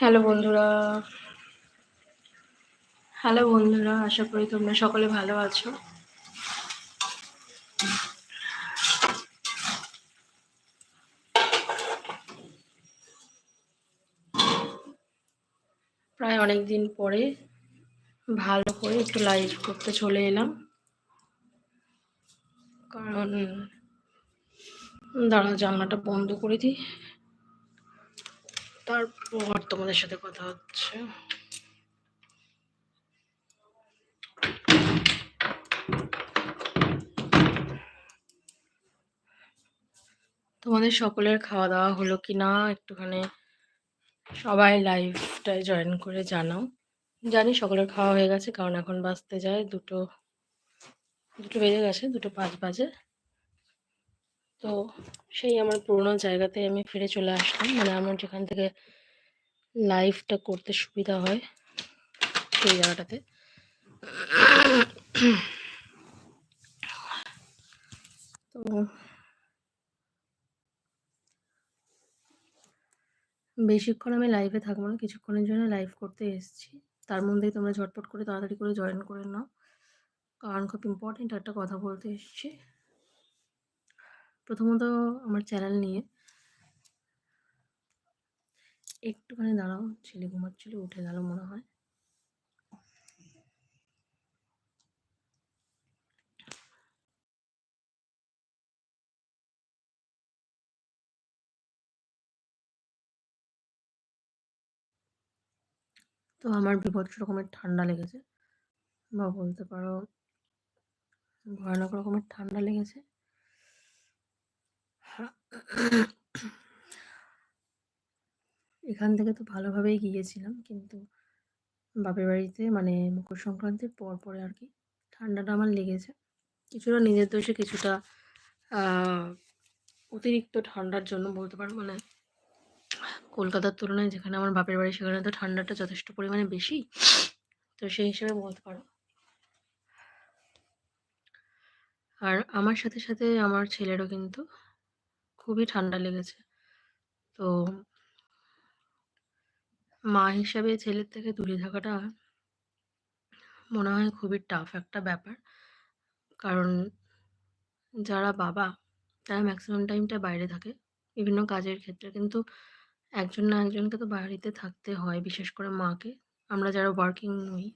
Hello বন্ধুরা। Hello বন্ধুরা, আশা করি তোমরা সকলে ভালো আছো। প্রায় অনেক দিন পরে ভালো করে একটু লাইভ করতে চলে এলাম। কারণ দাঁড়া জানলাটা বন্ধ করে দিই। তারপর তোমাদের সাথে কথা হচ্ছে। তোমাদের সকলের খাওয়া দাওয়া হলো কি না একটুখানি সবাই লাইভটায় জয়েন করে জানাও। জানি সকলের খাওয়া হয়ে গেছে, কারণ এখন বাঁচতে যায় দুটো দুটো বেজে গেছে, দুটো পাঁচ বাজে। তো সেই আমার পুরোনো জায়গাতে আমি ফিরে চলে আসলাম মানে আমার যেখান থেকে লাইফটা করতে সুবিধা হয় সেই জায়গাটাতে। তো বেশিক্ষণ আমি লাইভে থাকব না, কিছুক্ষণের জন্য লাইভ করতে এসেছি। তার মধ্যেই তোমরা ঝটপট করে তাড়াতাড়ি করে জয়েন করে নাও। কারণ খুব ইম্পর্টেন্ট একটা কথা বলতে এসেছি। প্রথমত আমার চ্যানেল নিয়ে। একটুখানি দাঁড়াও, ছেলে ঘুমাচ্ছিল, উঠে গেল মনে হয়। তো আমার বিভৎস রকমের ঠান্ডা লেগেছে। বা বলতে পারো, ভয়ানক রকমের ঠান্ডা লেগেছে। এখান থেকে তো ভালোভাবেই গিয়েছিলাম, কিন্তু বাপের বাড়িতে মানে মকর সংক্রান্তির পর পরে আর কি ঠান্ডাটা আমার লেগেছে। কিছুটা নিজের দোষে কিছুটা অতিরিক্ত ঠান্ডার জন্য বলতে পারো মানে কলকাতার তুলনায় যেখানে আমার বাপের বাড়ি সেখানে তো ঠান্ডাটা যথেষ্ট পরিমাণে বেশি, তো সেই হিসেবে বলতে পারো। আর আমার সাথে সাথে আমার ছেলেরও কিন্তু খুবই ঠান্ডা লেগেছে। তো মা হিসাবে ছেলের থেকে দূরে থাকাটা মনে হয় খুবই টাফ একটা ব্যাপার। কারণ যারা বাবা, তারা ম্যাক্সিমাম টাইমটা বাইরে থাকে বিভিন্ন কাজের ক্ষেত্রে। কিন্তু একজন না একজনকে তো বাড়িতে থাকতে হয়, বিশেষ করে মাকে। আমরা যারা ওয়ার্কিং নই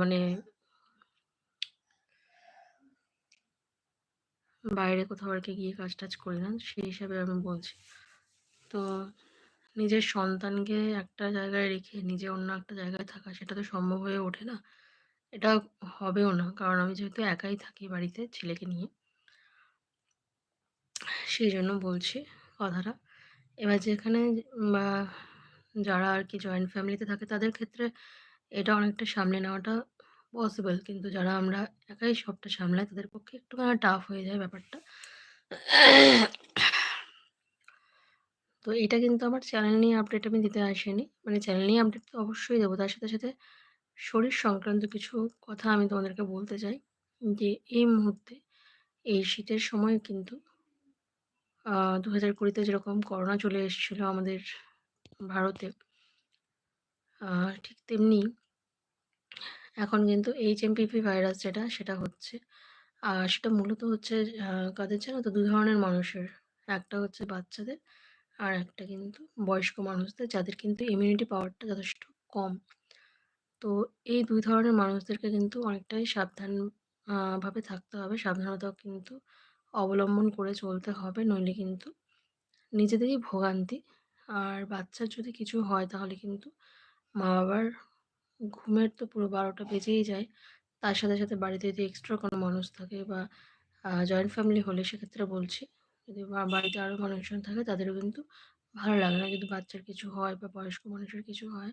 মানে বাইরে কোথাও আর কি গিয়ে কাজ টাজ করি না, সেই হিসাবে আমি বলছি। তো নিজের সন্তানকে একটা জায়গায় রেখে নিজে অন্য একটা জায়গায় থাকা, সেটা তো সম্ভব হয়ে ওঠে না। এটা হবেও না, কারণ আমি যেহেতু একাই থাকি বাড়িতে ছেলেকে নিয়ে। সেই জন্য বলছি কথাটা। এবার যেখানে যারা আর কি জয়েন্ট ফ্যামিলিতে থাকে, তাদের ক্ষেত্রে এটা অনেকটা সামলে নেওয়াটা পসিবল কিন্তু যারা আমরা একাই সবটা সামলাই তাদের পক্ষে একটুখানি টাফ হয়ে যায় ব্যাপারটা। তো এটা কিন্তু আমার চ্যানেল নিয়ে আপডেট আমি দিতে আসিনি। মানে চ্যানেল নিয়ে আপডেট তো অবশ্যই দেবো। তার সাথে সাথে শরীর সংক্রান্ত কিছু কথা আমি তোমাদেরকে বলতে চাই যে এই মুহূর্তে এই শীতের সময় কিন্তু দু হাজার কুড়িতে যেরকম করোনা চলে এসেছিল আমাদের ভারতে ঠিক তেমনি এখন কিন্তু এইচ এমপিভি ভাইরাস যেটা, সেটা হচ্ছে। আর সেটা মূলত হচ্ছে কাদের জানো তো? দু ধরনের মানুষের। একটা হচ্ছে বাচ্চাদের আর একটা কিন্তু বয়স্ক মানুষদের, যাদের কিন্তু ইমিউনিটি পাওয়ারটা যথেষ্ট কম। তো এই দুই ধরনের মানুষদেরকে কিন্তু অনেকটাই সাবধান ভাবে থাকতে হবে। সাবধানতা কিন্তু অবলম্বন করে চলতে হবে, নইলে কিন্তু নিজেদেরই ভোগান্তি। আর বাচ্চার যদি কিছু হয়, তাহলে কিন্তু মা বাবার ঘুমের তো পুরো বারোটা বেজেই যায়। তার সাথে সাথে বাড়িতে যদি এক্সট্রা কোনো মানুষ থাকে বা জয়েন্ট ফ্যামিলি হলে সেক্ষেত্রে বলছি। যদি বাড়িতে আরও মানুষজন থাকে তাদেরও কিন্তু ভালো লাগে না। যদি বাচ্চার কিছু হয় বা বয়স্ক মানুষের কিছু হয়,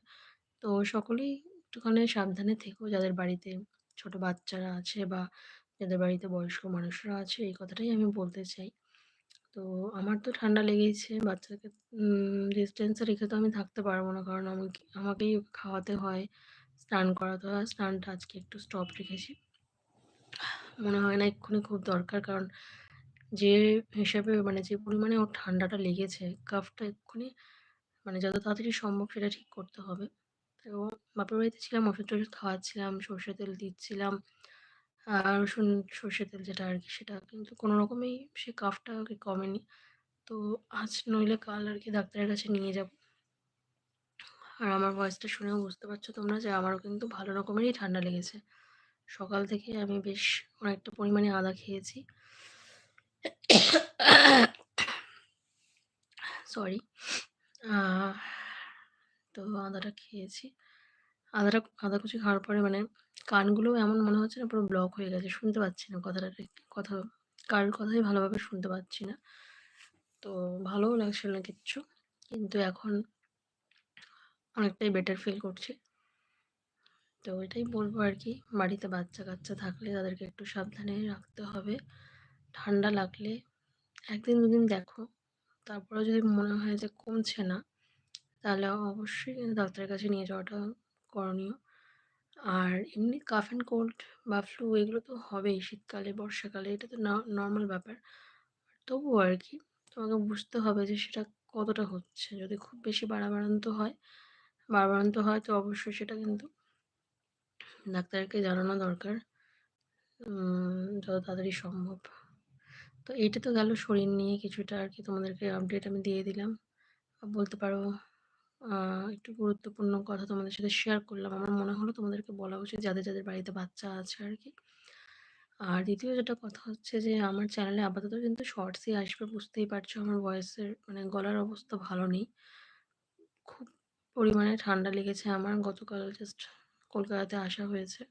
তো সকলেই একটুখানি সাবধানে থেকো। যাদের বাড়িতে ছোট বাচ্চারা আছে বা যাদের বাড়িতে বয়স্ক মানুষরা আছে, এই কথাটাই আমি বলতে চাই। তো আমার তো ঠান্ডা লেগেইছে, বাচ্চাকে ডিস্টেন্সে রেখে তো আমি থাকতে পারব না। কারণ আমাকে, আমাকেই খাওয়াতে হয় স্নান করাতে হয় স্নানটা আজকে একটু স্টপ রেখেছি। মনে হয় না এক্ষুনি খুব দরকার, কারণ যে হিসাবে মানে যে পরিমাণে ওর ঠান্ডাটা লেগেছে, কাফটা এক্ষুনি মানে যত তাড়াতাড়ি সম্ভব সেটা ঠিক করতে হবে। তো বাপের বাড়িতে ছিলাম, ওষুধ টষুধ খাওয়াচ্ছিলাম সর্ষে তেল দিচ্ছিলাম, আর রসুন সর্ষে তেল যেটা আর কি সেটা, কিন্তু কোনো রকমেই সে কাফটা আর কি কমেনি। তো আজ নইলে কাল আর কি ডাক্তারের কাছে নিয়ে যাব। আর আমার ভয়েসটা শুনেও বুঝতে পারছ তোমরা যে আমারও কিন্তু ভালো রকমেরই ঠান্ডা লেগেছে। সকাল থেকে আমি বেশ অনেকটা পরিমাণে আদা খেয়েছি। সরি তো আদাটা খেয়েছি। আদাটা, আদা কুচি খাওয়ার পরে মানে কানগুলোও এমন মনে হচ্ছে না পুরো ব্লক হয়ে গেছে, শুনতে পাচ্ছি না কথাটা কথা কারোর কথাই ভালোভাবে শুনতে পাচ্ছি না। তো ভালোও লাগছিল না কিচ্ছু। কিন্তু এখন অনেকটাই বেটার ফিল করছি। তো এটাই বলব আর কি বাড়িতে বাচ্চা কাচ্চা থাকলে তাদেরকে একটু সাবধানে রাখতে হবে। ঠান্ডা লাগলে একদিন দুদিন দেখো। তারপরে যদি মনে হয় যে কমছে না, তাহলে অবশ্যই কিন্তু ডাক্তারের কাছে নিয়ে যাওয়াটা করণীয়। আর এমনি কাফ অ্যান্ড কোল্ড বা ফ্লু এগুলো তো হবেই শীতকালে, বর্ষাকালে, এটা তো নর্মাল ব্যাপার। তবুও আর কি তোমাকে বুঝতে হবে যে সেটা কতটা হচ্ছে। যদি খুব বেশি বাড়াবাড়ন্ত হয় বাড়াবাড়ন্ত হয়, তো অবশ্যই সেটা কিন্তু ডাক্তারকে জানানো দরকার। যত তাড়াতাড়ি সম্ভব। তো এইটা তো গেল শরীর নিয়ে কিছুটা আর কি তোমাদেরকে আপডেট আমি দিয়ে দিলাম। বলতে পারো একটু গুরুত্বপূর্ণ কথা তোমাদের সাথে শেয়ার করলাম। আমার মনে হলো তোমাদেরকে বলা উচিত যাদের যাদের বাড়িতে বাচ্চা আছে আর কি। আর দ্বিতীয় যেটা কথা হচ্ছে যে, আমার চ্যানেলে আপাতত কিন্তু শর্টসই আসবে, বুঝতেই পারছ। আমার ভয়েসের মানে গলার অবস্থা ভালো নেই। খুব পরিমাণে ঠান্ডা লেগেছে আমার। গতকাল জাস্ট কলকাতাতে আসা হয়েছে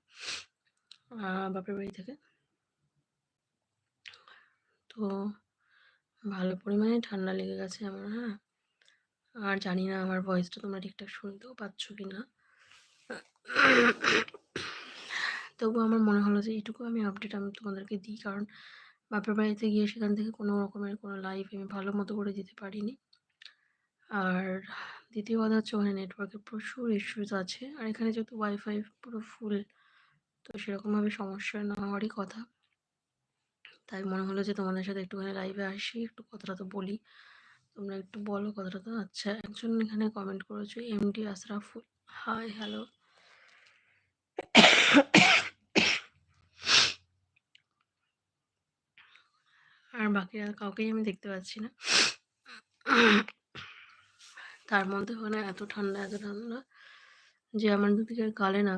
বাপের বাড়ি থেকে। তো ভালো পরিমাণে ঠান্ডা লেগে গেছে আমার হ্যাঁ। আর জানি না আমার ভয়েসটা তোমরা ঠিকঠাক শুনতেও পাচ্ছ কি না তবু আমার মনে হলো যে এইটুকু আমি আপডেট আমি তোমাদেরকে দিই, কারণ বাপের বাড়িতে গিয়ে সেখান থেকে কোনো রকমের কোনো লাইভ আমি ভালো মতো করে দিতে পারিনি। আর দ্বিতীয় কথা হচ্ছে ওখানে নেটওয়ার্কের প্রচুর ইস্যুস আছে। আর এখানে যেহেতু ওয়াইফাই পুরো ফুল তো সেরকমভাবে সমস্যা না হওয়ারই কথা। তাই মনে হলো যে তোমাদের সাথে একটুখানি লাইভে আসি, একটু কথাটা তো বলি। তোমরা একটু বলো কথাটা তো। আচ্ছা একজন এখানে কমেন্ট করেছ এমডি আশরাফুল। হাই হ্যালো আর বাকিরা কাউকেই আমি দেখতে পাচ্ছি না। তার মধ্যে ওখানে এত ঠান্ডা এত ঠান্ডা যে আমার দুদিকে গালে না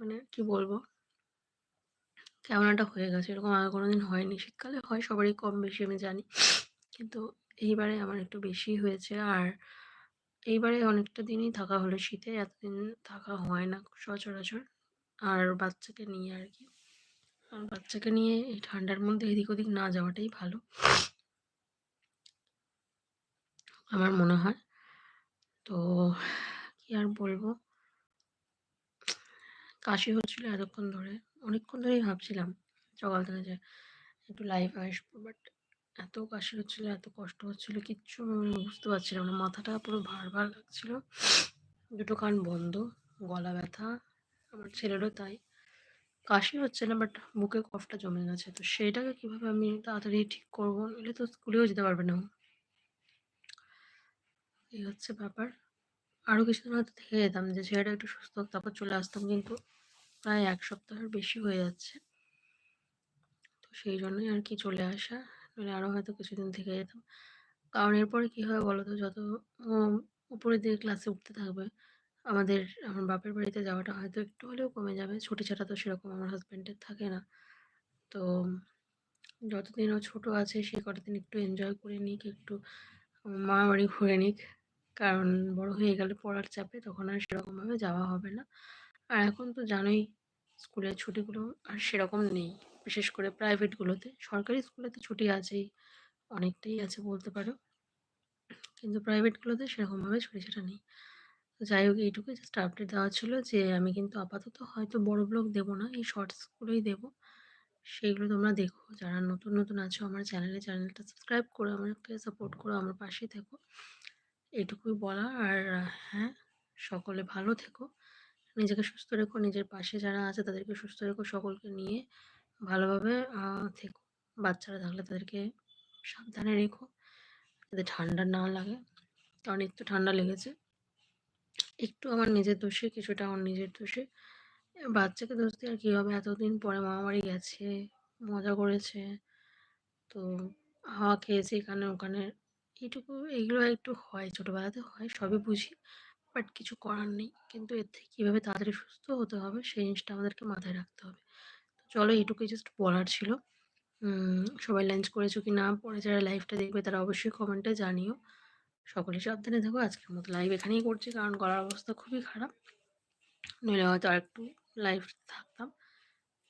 মানে কি বলব? কেমন একটা হয়ে গেছে। এরকম আগে কোনোদিন হয়নি। শীতকালে হয়, সবারই কম বেশি আমি জানি। কিন্তু এইবারে আমার একটু বেশি হয়েছে। আর এইবারে অনেকটা দিনই থাকা হলো শীতে, এতদিন থাকা হয় না সচরাচর। আর বাচ্চাকে নিয়ে আর কি। আর বাচ্চাকে নিয়ে এই ঠান্ডার মধ্যে এদিক ওদিক না যাওয়াটাই ভালো। আমার মনে হয়। তো কি আর বলব? কাশি হচ্ছিল এতক্ষণ ধরে। অনেকক্ষণ ধরেই ভাবছিলাম সকাল থেকে যে একটু লাইভ আসব বাট এত কাশি হচ্ছিল, এত কষ্ট হচ্ছিল, কিচ্ছু বুঝতে পারছিলাম না। মাথাটা পুরো ভার ভার লাগছিল। দুটো কান বন্ধ, গলা ব্যথা, আমার ছেলেরও তাই। কাশি হচ্ছে না বাট বুকে কফটা জমে গেছে। তো সেটাকে কীভাবে আমি তাড়াতাড়ি ঠিক করব? নইলে তো স্কুলেও যেতে পারবে না। এই হচ্ছে ব্যাপার। আরও কিছুদিন হয়তো থেকে যেতাম যে ছেলেটা একটু সুস্থ হোক, তারপর চলে আসতাম কিন্তু প্রায় এক সপ্তাহের বেশি হয়ে যাচ্ছে। তো সেই জন্যই আর কি চলে আসা নইলে আরও হয়তো কিছুদিন থেকে যেতাম। কারণ এরপরে কী হয় বলো তো যত উপরের দিকে ক্লাসে উঠতে থাকবে, আমাদের, আমার বাপের বাড়িতে যাওয়াটা হয়তো একটু হলেও কমে যাবে। ছুটি ছাটা তো সেরকম আমার হাজব্যান্ডের থাকে না। তো যতদিন ও ছোটো আছে, সে কটা দিন একটু এনজয় করে নিক, একটু মা বাড়ি ঘুরে নিক। কারণ বড় হয়ে গেলে পড়ার চাপে তখন আর সেরকমভাবে যাওয়া হবে না। আর এখন তো জানোই স্কুলের ছুটিগুলো আর সেরকম নেই। বিশেষ করে প্রাইভেটগুলোতে। সরকারি স্কুলেতে ছুটি আছেই, অনেকটাই আছে বলতে পারো। কিন্তু প্রাইভেটগুলোতে সেরকমভাবে ছুটি ছাটা নেই। তো যাই হোক এইটুকু জাস্ট আপডেট দেওয়া ছিল যে, আমি কিন্তু আপাতত হয়তো বড় ব্লগ দেবো না, এই শর্টসগুলোই দেবো। সেইগুলো তোমরা দেখো। যারা নতুন নতুন আছো আমার চ্যানেলে চ্যানেলটা সাবস্ক্রাইব করো, আমাকে সাপোর্ট করো, আমার পাশে থেকো। এটুকুই বলা আর হ্যাঁ সকলে ভালো থেকো নিজেকে সুস্থ রেখো নিজের পাশে যারা আছে তাদেরকে সুস্থ রেখো সকলকে নিয়ে ভালোভাবে থেকো বাচ্চারা থাকলে তাদেরকে সাবধানে রেখো যাতে ঠান্ডা না লাগে কারণ একটু ঠান্ডা লেগেছে। একটু আমার নিজের দোষে, কিছুটা আমার নিজের দোষে। বাচ্চাকে দোষ দিয়ে আর কি হবে? এতদিন পরে মামাবাড়ি গেছে, মজা করেছে। তো হাওয়া খেয়েছে এখানে ওখানে। এইটুকু এইগুলো একটু হয়, ছোটোবেলাতে হয়, সবই বুঝি। বাট কিছু করার নেই। কিন্তু এর থেকে কীভাবে তাড়াতাড়ি সুস্থ হতে হবে সেই জিনিসটা আমাদেরকে মাথায় রাখতে হবে। তো চলো এইটুকুই জাস্ট বলার ছিল। সবাই লাঞ্চ করেছ কি না? পরে যারা লাইভটা দেখবে তারা অবশ্যই কমেন্টে জানিও। সকলে সাবধানে থাকো আজকের মতো লাইভ এখানেই করছি কারণ গলার অবস্থা খুবই খারাপ। নইলে হয়তো আর একটু লাইভ থাকতাম।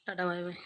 Tata bye bye.